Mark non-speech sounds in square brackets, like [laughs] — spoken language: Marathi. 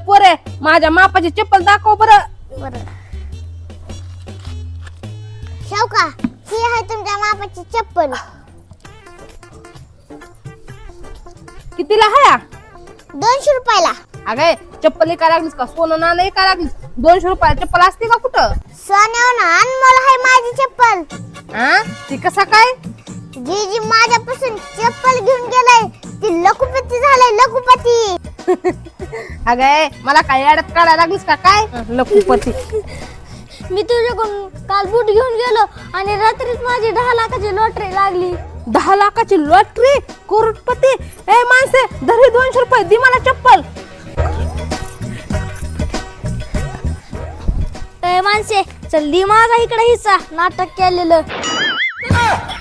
माझ्या मापाची चप्पल दाखव बरं. बर. शावका ही आहे तुमच्या मापाची चप्पल. कितीला हाया? दोनशे रुपयाला. अगे चप्पल एका लागलीस का? सोनं ना नाही का लागलीस? दोनशे रुपयाला चप्पल असते का कुठं? सोन्यावर अनमोल आहे माझी चप्पल. हा ती कसा काय? जी जी माझ्यापासून चप्पल घेऊन [laughs] अगे मला काय अडत काढायला लागलीस का? काय? लखुपती [laughs] मी तुझ्याकडून काल बूट घेऊन गेलो आणि रात्रीच माझी दहा लाखाची लॉटरी लागली. दहा लाखाची लॉटरी? करोडपती ए माणसे धरी दोनशे रुपये दे मला चप्पल. ए माणसे चल दी माझा इकडे हिस्सा. नाटक केलेलं. [laughs]